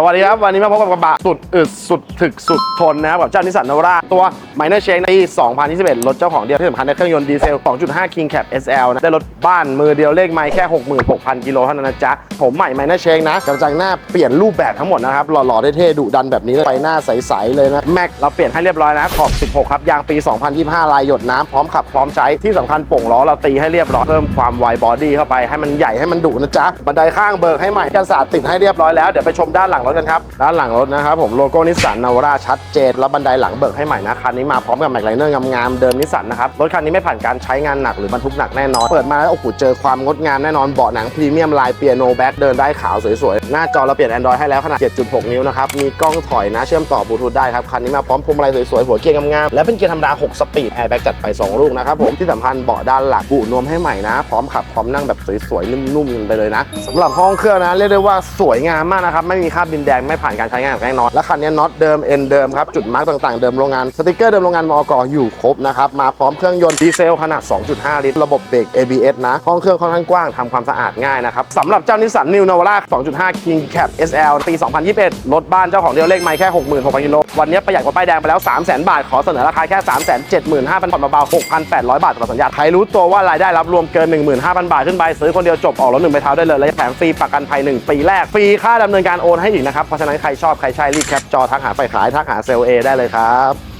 สวัสดีครับ วันนี้มาพบกับกระบะสุดอึดสุดถึกสุดทนนะครับกับเจ้านิสสันนาวราตัว Minor Change ปี2021 รถเจ้าของเดียวที่สำคัญในเครื่องยนต์ดีเซล 2.5 King Cap SL นะได้รถบ้านมือเดียวเลขไมล์แค่ 66,000 กิโลเท่านั้นนะจ๊ะ ผมใหม่ Minor Change นะกระจังหน้าเปลี่ยนรูปแบบทั้งหมดนะครับ หล่อๆเท่ๆดุดันแบบนี้เลยไฟหน้าใสๆเลยนะแม็กเราเปลี่ยนให้เรียบร้อยนะขอบ 16 ครับยางปี 2025 ลายหยดน้ำพร้อมขับพร้อมใช้ที่สำคัญโป่งล้อเราตีให้เรียบร้อยเพิ่มความไวบอดี้เข้าไปให้มันใหญ่ให้มันดุนะจ๊ะบันไดข้างเบิกให้ใหม่กันสาดติดให้เรียบร้อยแล้วเดี๋ยวไปชมด้านหลังรถกันครับ ด้านหลังรถนะครับผมโลโก้นิสสันนาวราชัดเจนแล้วบันไดหลังเบิกให้ใหม่นะคันนี้มาพร้อมกับแม็กไลเนอร์งามๆเดิมนิสสันนะครับรถคันนี้ไม่ผ่านการใช้งานหนักหรือบรรทุกหนักแน่นอน เปิดมาแล้วโอ้โหเจอความงดงามแน่นอนเบาะหนังพรีเมียมลายเปียโนแบ็คเดินได้ขาวสวยๆหน้าจอเราเปลี่ยน Android ให้แล้วขนาด 7.6 นิ้วนะครับมีกล้องถอยนะเชื่อมต่อบลูทูธได้ครับคันนี้มาพร้อมพวงมาลัยสวยๆหัวเกียร์งามๆและเป็นเกียร์ธรรมดา 6 สปีดแอร์แบ็กจัดไปสองลูกนะครับผมที่สำคัญเบาะด้านหลังบุนวมให้ใหม่นะ พร้อมขับพร้อมนั่งแบบสวยๆนุ่มๆไปเลยนะสำหรับห้องเครื่องนะเรียกได้ว่าสวยงามมากนะครับไม่มีคราบดินแดงไม่ผ่านการใช้งานอย่างแน่นอนและคันนี้น็อตเดิมเอ็นเดิมครับจุดมาร์กต่างๆเดิมโรงงานสติกเกอร์เดิมโรงงานมอกอยู่ครบนะครับมาพร้อมเครื่องยนต์ดีเซลขนาด 2.5 ลิตรระบบเบรก ABS นะห้องเครื่องค่อนข้างกว้างทำความสะอาดง่ายนะครับสำหรับเจ้านิสสันนิวนาวาร่า2.5 King Cap SL ปี 2021 รถบ้านเจ้าของเดียวเลขไม่แค่ 66,000กิโลวันนี้ประหยัดกว่าป้ายแดงไปแล้ว 300,000 บาท ขอเสนอราคาแค่ 375,000ผ่อนเบาๆ6,800 บาทต่อสัญญาใครรู้ตัวว่ารายได้รับรวมเกิน 15,000 บาทขึ้นไปซื้อคนเดียวจบออกรถหนึ่งไปเท้าได้เลยและแถมฟรีประกันภัย1ปีแรกฟรีค่าดำเนินการโอนให้อีกนะครับ เพราะฉะนั้นใครชอบใครใช่รีบแคปจอทักหาไปขายทักหาเซลล์เอได้เลยครับ